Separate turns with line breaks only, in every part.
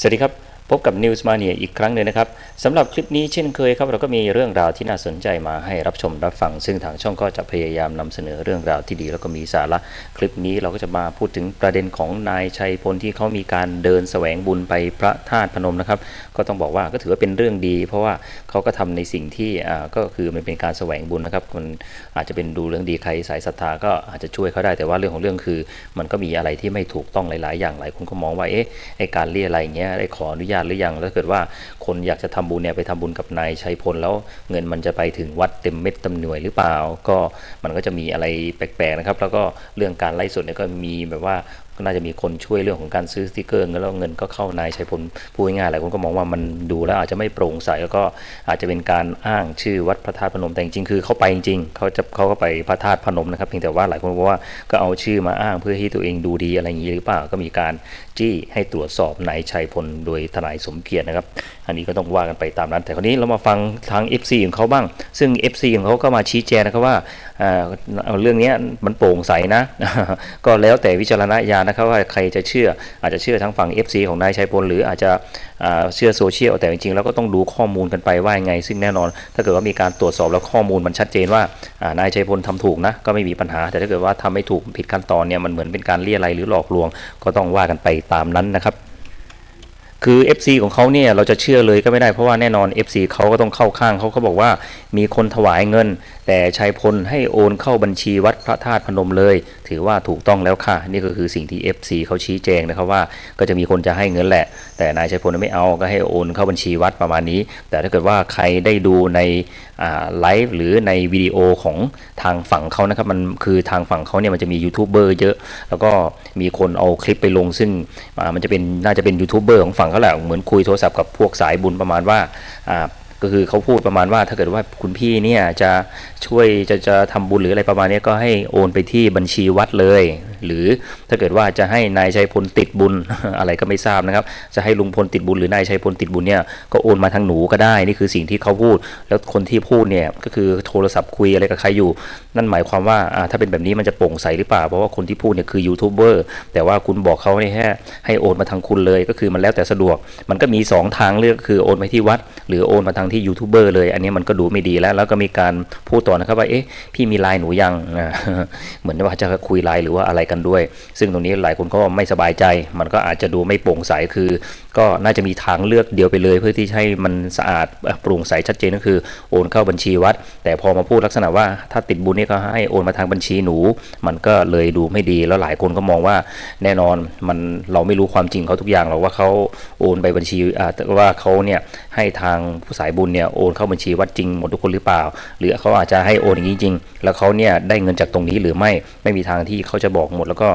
สวัสดีครับ พบกับ News Mania อีกครั้งหนึ่งนะครับสำหรับคลิปนี้เช่นเคยครับ เราก็มีเรื่องราวที่น่าสนใจมาให้รับชมรับฟัง ซึ่งทางช่องก็จะพยายามนำเสนอเรื่องราวที่ดีแล้วก็มีสาระ คลิปนี้เราก็จะมาพูดถึงประเด็นของนายชัยพลที่เขามีการเดินแสวงบุญไปพระธาตุพนมนะครับ ก็ต้องบอกว่าก็ถือว่าเป็นเรื่องดี เพราะว่าเขาก็ทำในสิ่งที่อ่าก็คือมันเป็นการแสวงบุญนะครับมันอาจจะเป็นดูเรื่องดีใครสายศรัทธาก็อาจจะช่วยเขาได้แต่ว่าเรื่องของเรื่องคือ มันก็มีอะไรที่ไม่ถูกต้องหลาย ๆ อย่างหลายคนก็มองว่าเอ๊ะไอการเรียอะไรเงี้ยได้ขออนุญาตหรือยังแล้วถ้าเกิดว่าคนอยากจะทำบุญเนี่ยไปทำบุญกับนายชัยพลแล้วเงินมันจะไปถึงวัดเต็มเม็ดเต็มหน่วยหรือเปล่า ก็มันก็จะมีอะไรแปลกๆนะครับ แล้วก็เรื่องการไล่สดเนี่ยก็มีแบบว่า ก็น่าจะมีคนช่วยเรื่องของการซื้อสติกเกอร์เงินแล้วเงินก็เข้านายชัยพลพูดง่ายๆหลายคนก็มองว่ามันดูแล้วอาจจะไม่โปร่งใสแล้วก็อาจจะเป็นการอ้างชื่อวัดพระธาตุพนมแต่จริงๆคือเขาไปจริงๆเขาจะเขาก็ไปพระธาตุพนมนะครับเพียงแต่ว่าหลายคนบอกว่าก็เอาชื่อมาอ้างเพื่อให้ตัวเองดูดีอะไรอย่างนี้หรือเปล่าก็มีการจี้ให้ตรวจสอบนายชัยพลโดยทนายสมเกียรตินะครับ อันนี้ก็ต้องว่ากันไปตามนั้น แต่คราวนี้เรามาฟังทาง FC ของเขาบ้าง ซึ่ง FC ของเขาก็มาชี้แจงนะครับว่าอ่าเอเรื่องนี้มันโปร่งใสนะ ก็แล้วแต่วิจารณญาณนะครับว่าใครจะเชื่ออาจจะเชื่อทั้งฝั่ง FC ของนายชัยพลหรืออาจจะเชื่อโซเชียลแต่จริงๆแล้วก็ต้องดูข้อมูลกันไปว่ายังไง ซึ่งแน่นอน ถ้าเกิดว่ามีการตรวจสอบแล้วข้อมูลมันชัดเจนว่าอ่านายชัยพลทำถูกนะก็ไม่มีปัญหา แต่ถ้าเกิดว่าทำไม่ถูกผิดขั้นตอนเนี่ยมันเหมือนเป็นการเลี่ยไรหรือหลอกลวง ก็ต้องว่ากันไปตามนั้นนะครับ คือ FC ของเขาเนี่ยเราจะเชื่อเลยก็ไม่ได้เพราะว่าแน่นอน FC เขาก็ต้องเข้าข้างเขาเขาบอกว่ามีคนถวายเงิน แต่ชัยพลให้โอนเข้าบัญชีวัดพระธาตุพนมเลย ถือว่าถูกต้องแล้วค่ะ นี่ก็คือสิ่งที่ FC เขาชี้แจงนะครับว่าก็จะมีคนจะให้เงินแหละ แต่นายชัยพลไม่เอาก็ให้โอนเข้าบัญชีวัดประมาณนี้ แต่ถ้าเกิดว่าใครได้ดูในไลฟ์หรือในวิดีโอของทางฝั่งเขานะครับมันคือทางฝั่งเขาเนี่ยมันจะมียูทูบเบอร์เยอะ แล้วก็มีคนเอาคลิปไปลงซึ่งมันจะเป็นน่าจะเป็นยูทูบเบอร์ของฝั่งเขาแหละเหมือนคุยโทรศัพท์กับพวกสายบุญประมาณว่าอ่าก็คือเขาพูดประมาณว่าถ้าเกิดว่าคุณพี่เนี่ยจะช่วยจะจะทำบุญหรืออะไรประมาณนี้ก็ให้โอนไปที่บัญชีวัดเลย หรือถ้าเกิดว่าจะให้นายชัยพลติดบุญอะไรก็ไม่ทราบนะครับ จะให้ลุงพลติดบุญหรือนายชัยพลติดบุญเนี่ยก็โอนมาทางหนูก็ได้นี่คือสิ่งที่เขาพูด แล้วคนที่พูดเนี่ยก็คือโทรศัพท์คุยอะไรกับใครอยู่ นั่นหมายความว่าถ้าเป็นแบบนี้มันจะโปร่งใสหรือเปล่าเพราะว่าคนที่พูดเนี่ยคือยูทูบเบอร์แต่ว่าคุณบอกเขาเนี่ยแค่ให้โอนมาทางคุณเลยก็คือมันแล้วแต่สะดวก มันก็มี 2 ทางเลือกคือโอนไปที่วัด หรือโอนมาทางที่ยูทูบเบอร์เลย อันนี้มันก็ดูไม่ดีแล้ว แล้วก็มีการพูดต่อนะครับว่าเอ๊ะพี่มีไลน์หนูยังเหมือนว่าจะคุยไลน์หรือว่าอะไรกันด้วย ซึ่งตรงนี้หลายคนก็ไม่สบายใจ มันก็อาจจะดูไม่โปร่งใสคือก็น่าจะมีทางเลือกเดียวไปเลย เพื่อที่ให้มันสะอาดโปร่งใสชัดเจนก็คือโอนเข้าบัญชีวัด แต่พอมาพูดลักษณะว่าถ้าติดบุญนี่ก็ให้โอนมาทางบัญชีหนู มันก็เลยดูไม่ดีแล้วหลายคนก็มองว่าแน่นอนมันเราไม่รู้ความจริงเขาทุกอย่างหรอกว่าเขาโอนไปบัญชีอ่าแต่ว่าเขาเนี่ยให้ทางผู้สายบุญเนี่ยโอนเข้าบัญชีวัดจริงหมดทุกคนหรือเปล่า หรือเขาอาจจะให้โอนอย่างนี้จริง แล้วเขาเนี่ยได้เงินจากตรงนี้หรือไม่ไม่มีทางที่เขาจะบอกหมดแล้วก็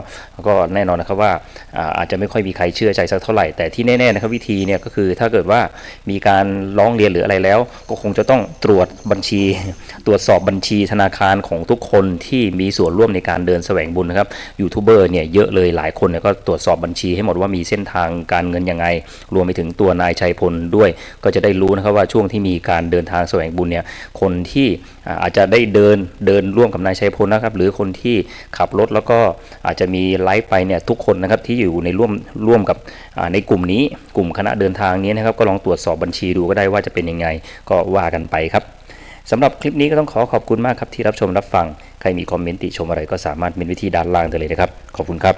ก็แน่นอนนะครับว่าอาจจะไม่ค่อยมีใครเชื่อใจสักเท่าไหร่แต่ที่แน่ๆนะครับวิธีเนี่ยก็คือถ้าเกิดว่ามีการร้องเรียนหรืออะไรแล้ว ก็คงจะต้องตรวจบัญชี ตรวจสอบบัญชีธนาคารของทุกคนที่มีส่วนร่วมในการเดินแสวงบุญนะครับยูทูบเบอร์เนี่ยเยอะเลยหลายคนเนี่ยก็ตรวจสอบบัญชีให้หมดว่ามีเส้นทางการเงินยังไง รวมไปถึงตัวนายชัยพลด้วย ก็จะได้รู้นะครับว่าช่วงที่มีการเดินทางแสวงบุญเนี่ยคนที่อาจจะได้เดินเดินร่วมกับนายชัยพลนะครับหรือคนที่ขับรถแล้วก็อาจจะมีไลฟ์ไปเนี่ยทุกคนนะครับที่อยู่ในร่วมร่วมกับในกลุ่มนี้กลุ่มคณะเดินทางนี้นะครับก็ลองตรวจสอบบัญชีดูก็ได้ว่าจะเป็นยังไงก็ว่ากันไปครับสำหรับคลิปนี้ก็ต้องขอขอบคุณมากครับที่รับชมรับฟัง ใครมีคอมเมนต์ติชมอะไรก็สามารถเมนไวิธีด้านล่างได้เลยนะครับ ขอบคุณครับ